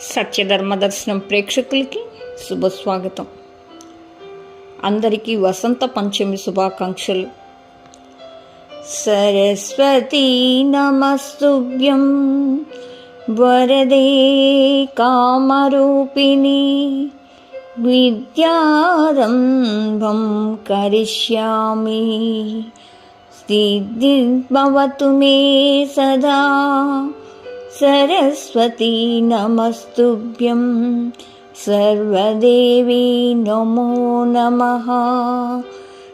సత్యధర్మ దర్శనం ప్రేక్షకులకి శుభస్వాగతం. అందరికీ వసంత పంచమి శుభాకాంక్షలు. సరస్వతీ నమస్తుభ్యం. వరదే కామరూపిణి. విద్యారంభం కరిష్యామి. సిద్ధిర్భవతు మే సదా. सरस्वती नमस्तुभ्यं। सर्वदेवी नमो नमः।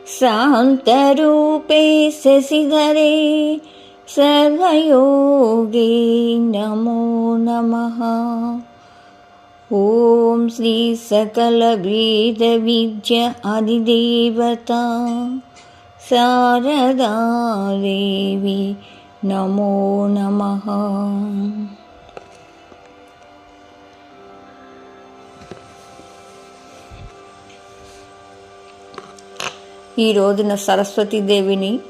शान्तरूपे शशिधरे सर्वयोगे नमो नमः। ॐ श्रीसकलवेदविद्य आदिदेवता। शारदादेवी नमो नमः। ఈ రోజున సరస్వతీదేవిని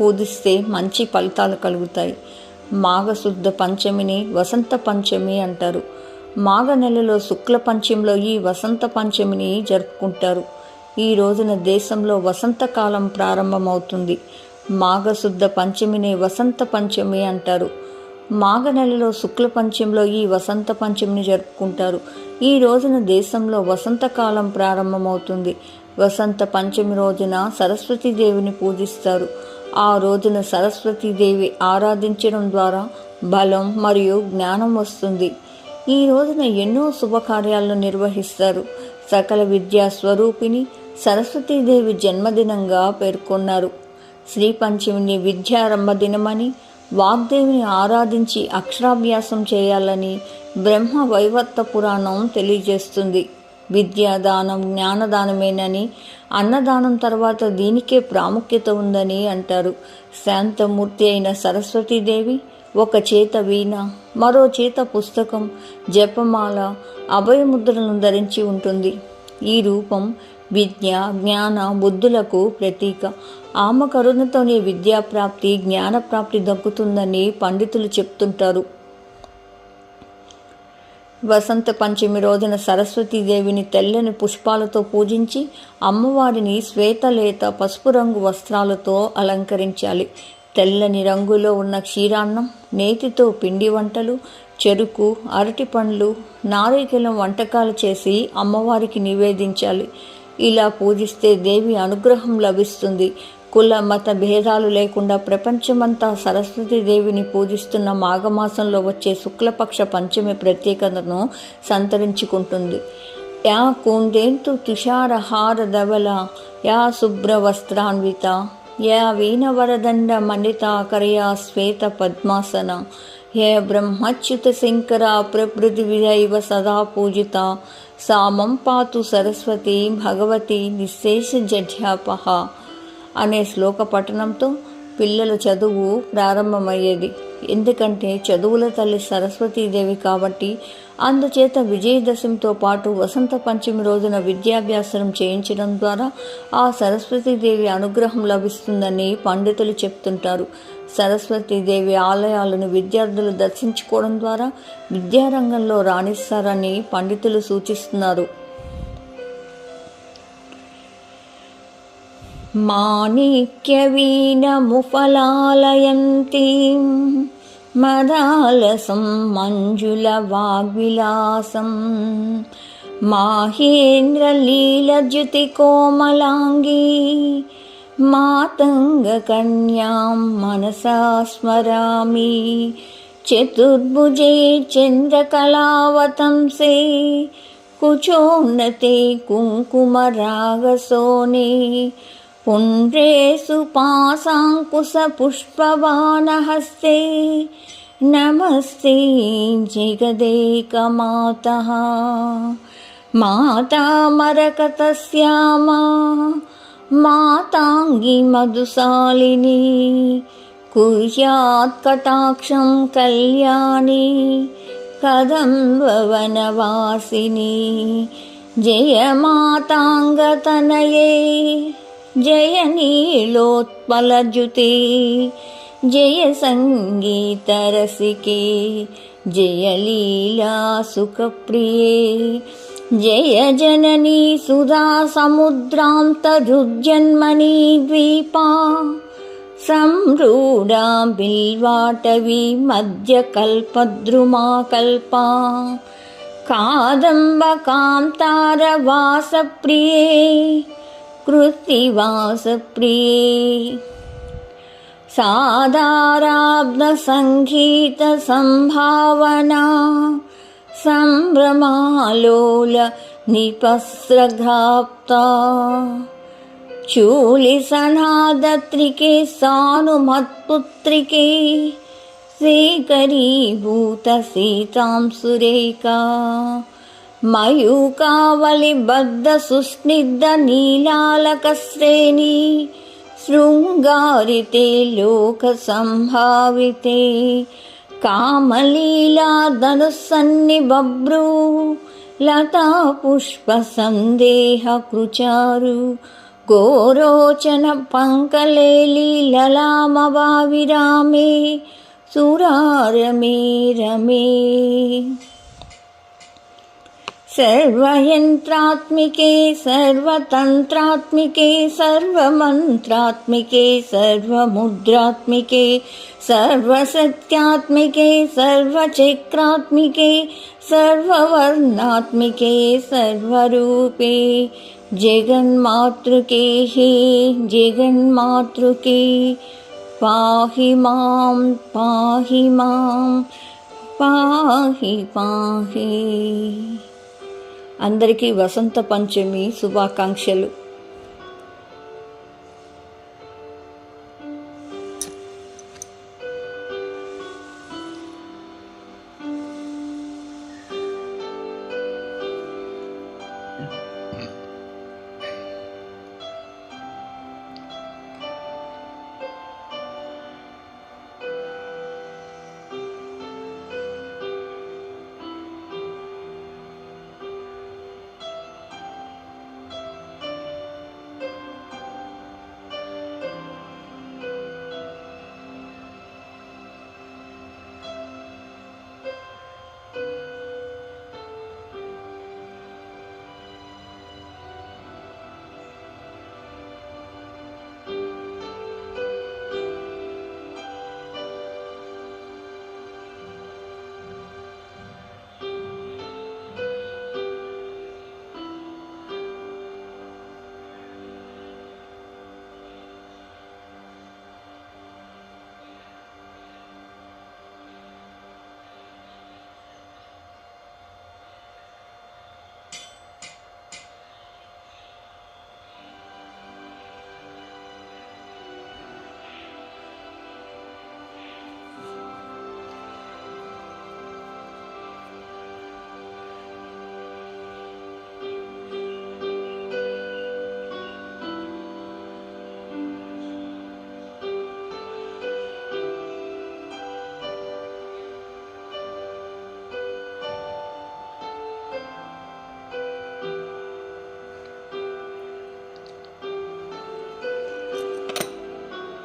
పూజిస్తే మంచి ఫలితాలు కలుగుతాయి. మాఘశుద్ధ పంచమిని వసంత పంచమి అంటారు. మాఘ నెలలో శుక్ల పంచమిలో ఈ వసంత పంచమిని జరుపుకుంటారు. ఈ రోజున దేశంలో వసంతకాలం ప్రారంభమవుతుంది. మాఘశుద్ధ పంచమిని వసంత పంచమి అంటారు. మాఘ నెలలో శుక్ల పంచమిలో ఈ వసంత పంచమిని జరుపుకుంటారు. ఈ రోజున దేశంలో వసంతకాలం ప్రారంభమవుతుంది. వసంత పంచమి రోజున సరస్వతీదేవిని పూజిస్తారు. ఆ రోజున సరస్వతీదేవి ఆరాధించడం ద్వారా బలం మరియు జ్ఞానం వస్తుంది. ఈ రోజున ఎన్నో శుభకార్యాలను నిర్వహిస్తారు. సకల విద్యా స్వరూపిణి సరస్వతీదేవి జన్మదినంగా పేర్కొన్నారు. శ్రీ పంచమిని విద్యారంభ దినమని వాగ్దేవిని ఆరాధించి అక్షరాభ్యాసం చేయాలని బ్రహ్మ వైవర్త పురాణం తెలియజేస్తుంది. విద్యాదానం జ్ఞానదానమేనని. అన్నదానం తర్వాత దీనికే ప్రాముఖ్యత ఉందని అంటారు. శాంతమూర్తి అయిన సరస్వతీదేవి ఒక చేత వీణ మరో చేత పుస్తకం జపమాల అభయముద్రలను ధరించి ఉంటుంది. ఈ రూపం విద్య జ్ఞాన బుద్ధులకు ప్రతీక. ఆమె కరుణతోనే విద్యాప్రాప్తి జ్ఞానప్రాప్తి దక్కుతుందని పండితులు చెప్తుంటారు. వసంత పంచమి రోజున సరస్వతీదేవిని తెల్లని పుష్పాలతో పూజించి అమ్మవారిని శ్వేతలేత పసుపు రంగు వస్త్రాలతో అలంకరించాలి. తెల్లని రంగులో ఉన్న క్షీరాన్నం నేతితో పిండి వంటలు చెరుకు అరటి పండ్లు నారికెలం వంటకాలు చేసి అమ్మవారికి నివేదించాలి. ఇలా పూజిస్తే దేవి అనుగ్రహం లభిస్తుంది. కుల మత భేదాలు లేకుండా ప్రపంచమంతా సరస్వతి దేవిని పూజిస్తున్న మాఘమాసంలో వచ్చే శుక్లపక్ష పంచమి ప్రత్యేకతను సంతరించుకుంటుంది. యా కుందేంతు తుషారహార ధవల యా శుభ్ర వస్త్రాన్విత యా వీణవరదండ మండితాకరయా శ్వేత పద్మాసన హే బ్రహ్మచ్యుత శంకర ప్రకృతి విదైవ సదా పూజిత సామం పాతు సరస్వతి భగవతి నిశేష జడ్యాపహ అనే శ్లోక పఠనంతో పిల్లల చదువు ప్రారంభమయ్యేది. ఎందుకంటే చదువుల తల్లి సరస్వతీదేవి కాబట్టి అందుచేత విజయదశమితో పాటు వసంత పంచమి రోజున విద్యాభ్యాసం చేయించడం ద్వారా ఆ సరస్వతీదేవి అనుగ్రహం లభిస్తుందని పండితులు చెప్తుంటారు. సరస్వతీదేవి ఆలయాలను విద్యార్థులు దర్శించుకోవడం ద్వారా విద్యారంగంలో రాణిస్తారని పండితులు సూచిస్తున్నారు. మాణిక్యవీనముఫలాలయంతీం మదాలసం మంజుల మంజులవాగ్విలాసం. మాహేంద్రలీలజ్యుతికోమలాంగీ కోమలాంగీ मातङ्गकन्यां मनसा स्मरामि। चतुर्भुजे चन्द्रकलावतंसे कुचोन्नते कुङ्कुमरागसोने। पुण्ड्रेषुपासाङ्कुशपुष्पवाणहस्ते नमस्ते जगदेकमातः। मातामरकतश्यामा మధుశాలిని కుర్యాత్ కటాక్షం కళ్యాణి కదంబవనవాసిని జయ మాతాంగతనయే జయ నీలోత్పలజుతే జయ సంగీతరసికే జయ లీలా जय जननी सुधा समुद्रान्तरुजन्मनी द्वीपा। जयजननी बिल्वाटवी दीपा संडाम्बीवाटवीमद्यकल्पद्रुमाकल्पा कादम्बकान्तारवासप्रिये कृतिवासप्रिये। सादाराब्दसङ्घीतसम्भावना సంభ్రమాలోల నిపస్రఘాప్తా. చూలి సనాదత్రికే సానుమత్పుత్రికే సేకరీభూత సీతాం సురేకా మయూకావలిబద్ధ సుస్నిగ్ధ నీలాలకశ్రేణీ శృంగారితే లోక సంభావితే. కామలీలా ధనుస్సన్ని బబ్రూ లతా పుష్ప సందేహ కృచారు గోరోచన పంకలేలి లలామవా సురారమే రమే. सर्वयन्त्रात्मिके, सर्वतन्त्रात्मिके, सर्वमन्त्रात्मिके, सर्वमुद्रात्मिके, सर्वसत्यात्मिके, सर्वचक्रात्मिके, सर्ववर्णात्मिके, सर्वरूपे। जगन्मातृके हे, जगन्मातृके। पाहि माँ पाहि माँ, पाहि पाहि। అందరికీ వసంత పంచమి శుభాకాంక్షలు.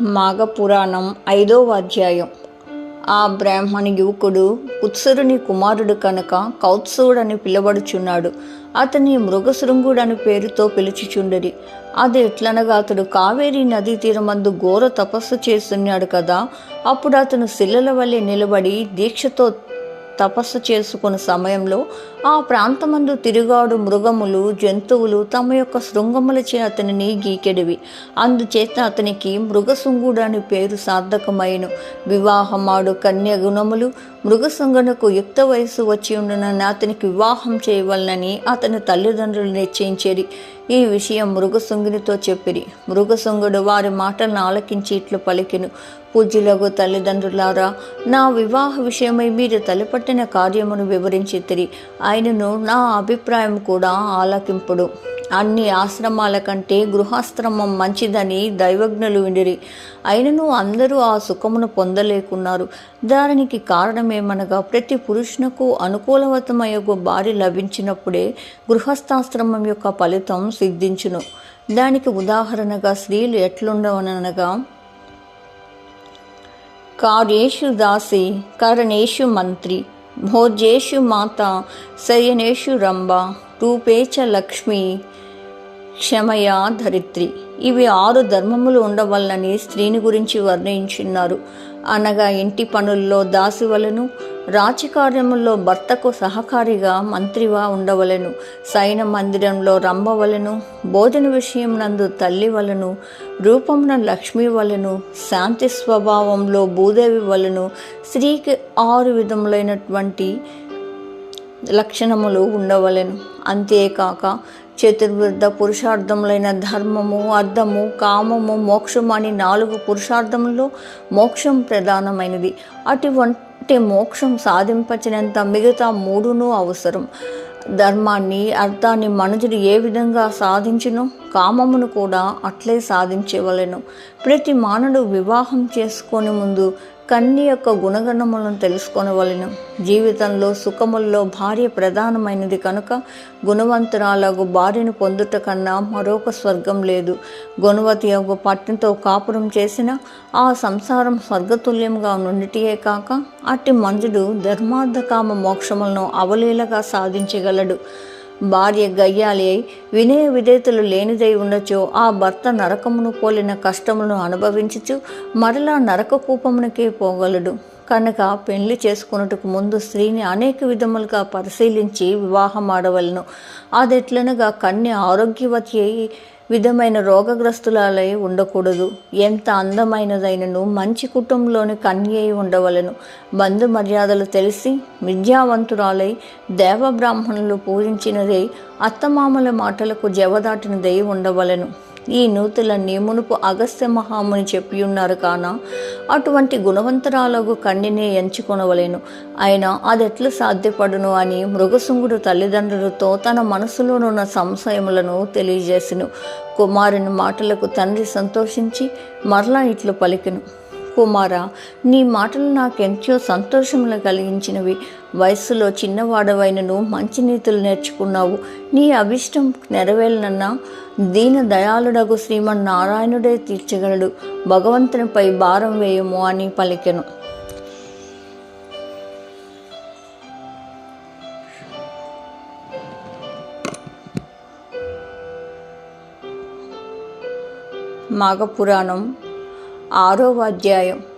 మాఘపురాణం ఐదవ అధ్యాయం. ఆ బ్రాహ్మణ యువకుడు కుత్సరుని కుమారుడు కనుక కౌత్సువుడని పిలబడుచున్నాడు అతని మృగశృంగుడని పేరుతో పిలుచుచుండరి. అది ఎట్లనగా అతడు కావేరీ నదీ తీరమందు ఘోర తపస్సు చేస్తున్నాడు కదా అప్పుడు అతను శిలల వల్లే నిలబడి దీక్షతో తపస్సు చేసుకున్న సమయంలో ఆ ప్రాంతమందు తిరుగాడు మృగములు జంతువులు తమ యొక్క శృంగములచే అతనిని గీకెడివి. అందుచేత అతనికి మృగశృంగుడు అని పేరు సార్థకమైన. వివాహమాడు కన్య గుణములు మృగశృంగునకు యుక్త వయస్సు వచ్చి ఉండునని అతనికి వివాహం చేయవలనని అతని తల్లిదండ్రులు నిశ్చయించేది. ఈ విషయం మృగశృంగునితో చెప్పిరి. మృగశృంగుడు వారి మాటలను ఆలకించి ఇట్లు పలికెను. పూజ్యులకు తల్లిదండ్రులారా నా వివాహ విషయమై మీరు తలపట్టిన కార్యమును వివరించి ఆయనను నా అభిప్రాయం కూడా ఆలకింపుడు. అన్ని ఆశ్రమాల కంటే గృహాశ్రమం మంచిదని దైవజ్ఞులు విండిరి అయినను అందరూ ఆ సుఖమును పొందలేకున్నారు. దానికి కారణమేమనగా ప్రతి పురుషునకు అనుకూలవతమయ్యగు భార్య లభించినప్పుడే గృహస్థాశ్రమం యొక్క ఫలితం సిద్ధించును. దానికి ఉదాహరణగా స్త్రీలు ఎట్లుండవనగా కార్యేషు దాసి కరణేషు మంత్రి భోజేషు మాత శయనేషు రంభ రూపేచ లక్ష్మి క్షమయ ధరిత్రి ఇవి ఆరు ధర్మములు ఉండవలనని స్త్రీని గురించి వర్ణించున్నారు. అనగా ఇంటి పనుల్లో దాసివలను రాజకార్యముల్లో భర్తకు సహకారిగా మంత్రిగా ఉండవలెను సైన మందిరంలో రంభవలను భోజన విషయం నందు తల్లి వలను రూపమున లక్ష్మి వలను శాంతి స్వభావంలో భూదేవి వలను స్త్రీకి ఆరు విధములైనటువంటి లక్షణములు ఉండవలెను. అంతేకాక చతుర్విధ పురుషార్థములైన ధర్మము అర్థము కామము మోక్షము అని నాలుగు పురుషార్థములో మోక్షం ప్రధానమైనది. అటువంటి మోక్షం సాధింపచినంత మిగతా మూడును అవసరం. ధర్మాన్ని అర్థాన్ని మనుషుడు ఏ విధంగా సాధించను కామమును కూడా అట్లే సాధించవలెను. ప్రతి మానవుడు వివాహం చేసుకొని ముందు కన్య యొక్క గుణగణములను తెలుసుకొనవలను. జీవితంలో సుఖముల్లో భార్య ప్రధానమైనది కనుక గుణవంతురాలకు భార్యను పొందుట కన్నా మరొక స్వర్గం లేదు. గుణవతి యొక్క పట్టితో కాపురం చేసిన ఆ సంసారం స్వర్గతుల్యంగా నుండిటియే కాక అట్టి మంజుడు ధర్మార్థకామ మోక్షములను అవలీలగా సాధించగలడు. భార్య గయ్యాలి అయి వినయ విధేతలు లేనిదై ఉండొచ్చు ఆ భర్త నరకమును పోలిన కష్టములను అనుభవించుచు మరలా నరక కూపమునకే పోగలడు. కనుక పెళ్ళి చేసుకున్నట్టుకు ముందు స్త్రీని అనేక విధములుగా పరిశీలించి వివాహం ఆడవలను అదెట్లనగా కన్య ఆరోగ్యవతి అయి విధమైన రోగగ్రస్తులాలై ఉండకూడదు. ఎంత అందమైనదైనను మంచి కుటుంబంలోని కన్యై ఉండవలను. బంధు మర్యాదలు తెలిసి విద్యావంతురాలై దేవబ్రాహ్మణులు పూజించినదై అత్తమామల మాటలకు జవదాటినదై ఉండవలను. ఈ నూతులన్నీ మునుపు అగస్త్య మహాముని చెప్పి ఉన్నారు కాన? అటువంటి గుణవంతరాలకు కన్యనే ఎంచుకొనవలేను. అయినా అదెట్లు సాధ్యపడును అని మృగశుంగుడు తల్లిదండ్రులతో తన మనసులోనున్న సంశయములను తెలియజేసిను. కుమారుని మాటలకు తండ్రి సంతోషించి మరలా ఇట్లు పలికెను. కుమార నీ మాటలు నాకెంతో సంతోషములు కలిగించినవి. వయస్సులో చిన్నవాడవైనను మంచి నీతులు నేర్చుకున్నావు. నీ అభిష్టం నెరవేరినన్నా దీన దయాళుడగు శ్రీమన్ నారాయణుడే తీర్చగలడు. భగవంతునిపై భారం వేయము అని పలికెను. మాఘపురాణం ఆరో అధ్యాయం.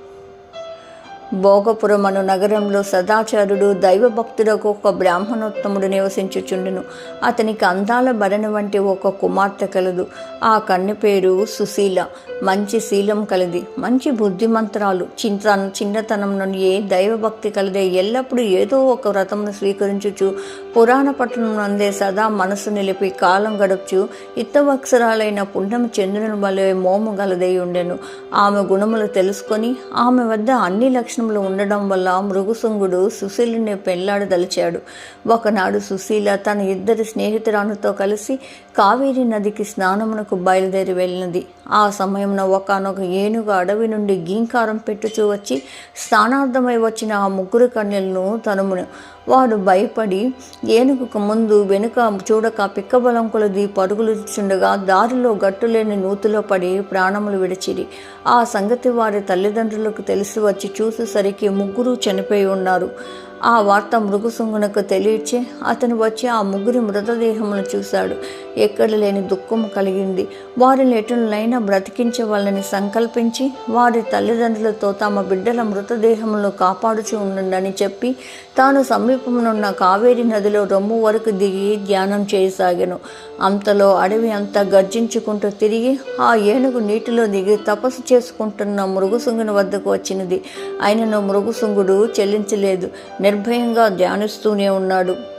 భోగపురం అను నగరంలో సదాచారుడు దైవభక్తుడకు ఒక బ్రాహ్మణోత్తముడు నివసించుచుండును. అతనికి అందాల భరణ వంటి ఒక కుమార్తె కలదు. ఆ కన్య పేరు సుశీల. మంచి శీలం కలది. మంచి బుద్ధిమంతరాలు. చింత చిన్నతనం నుండి ఏ దైవభక్తి కలదే. ఎల్లప్పుడూ ఏదో ఒక వ్రతమును స్వీకరించుచు పురాణ పట్టణం నందే సదా మనసు నిలిపి కాలం గడుపుచు ఇత్తవక్షరాలైన పుణ్యము చంద్రుని వలె మోము గలదై ఉండెను. ఆమె గుణములు తెలుసుకొని ఆమె వద్ద అన్ని లక్షణములు ఉండడం వల్ల మృగుసుంగుడు సుశీలుని పెళ్ళాడదలిచాడు. ఒకనాడు సుశీల తన ఇద్దరి స్నేహితురానుతో కలిసి కావేరి నదికి స్నానమునకు బయలుదేరి వెళ్ళినది ఆ సమయంలో ఒకనొక ఏనుగు అడవి నుండి గీంకారం పెట్టుచూ వచ్చి స్నానార్థమై వచ్చిన ఆ ముగ్గురు కన్యలను తనుమును. వాడు భయపడి ఏనుగుకు ముందు వెనుక చూడక పిక్కబలం కొలది పరుగులు చుండగా దారిలో గట్టులేని నూతిలో పడి ప్రాణములు విడిచిరి. ఆ సంగతి వారి తల్లిదండ్రులకు తెలిసి వచ్చి చూసేసరికి ముగ్గురు చనిపోయి ఉన్నారు. ఆ వార్త మృగసుంగునకు తెలియచి అతను వచ్చి ఆ ముగ్గురి మృతదేహమును చూశాడు. ఎక్కడ లేని దుఃఖం కలిగింది. వారిని ఎటులైనా బ్రతికించవాలని సంకల్పించి వారి తల్లిదండ్రులతో తమ బిడ్డల మృతదేహములను కాపాడుచు ఉండండి చెప్పి తాను సమీపమునున్న కావేరి నదిలో రొమ్ము వరకు దిగి ధ్యానం చేయసాగాను. అంతలో అడవి అంతా గర్జించుకుంటూ తిరిగి ఆ ఏనుగు నీటిలో దిగి తపస్సు చేసుకుంటున్న మృగశృంగుని వద్దకు వచ్చినది. ఆయనను మృగశృంగుడు చెల్లించలేదు. నిర్భయంగా ధ్యానిస్తూనే ఉన్నాడు.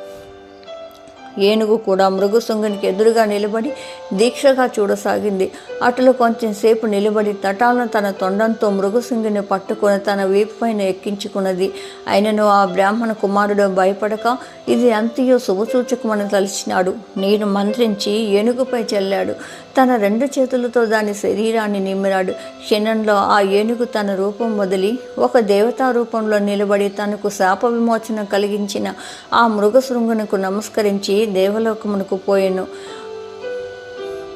ఏనుగు కూడా మృగశృంగునికి ఎదురుగా నిలబడి దీక్షగా చూడసాగింది. అటులో కొంచెం సేపు నిలబడి తటాలను తన తొండంతో మృగశృంగుని పట్టుకొని తన వీపు పైన ఎక్కించుకున్నది. అయినను ఆ బ్రాహ్మణ కుమారుడు భయపడక ఇది అంతయో శుభసూచకమని తలిచినాడు. నీరు మంత్రించి ఏనుగుపై చెల్లాడు. తన రెండు చేతులతో దాని శరీరాన్ని నిమ్మిరాడు. క్షణంలో ఆ ఏనుగు తన రూపం వదిలి ఒక దేవతా రూపంలో నిలబడి తనకు శాప విమోచన కలిగించిన ఆ మృగశృంగునకు నమస్కరించి దేవలోకమునకు పోయెను.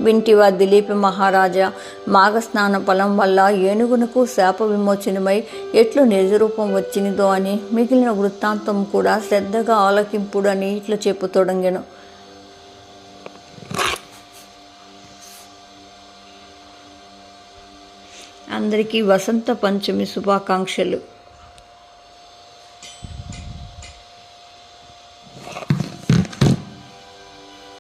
వింటివా దిలీప మహారాజా మాఘస్నాన ఫలం వల్ల ఏనుగునకు శాప విమోచనమై ఎట్లు నిజరూపం వచ్చినదో అని మిగిలిన వృత్తాంతం కూడా శ్రద్ధగా ఆలకింపుడని ఇట్లా చెప్పుతొడంగెను అందరికీ వసంత పంచమి శుభాకాంక్షలు.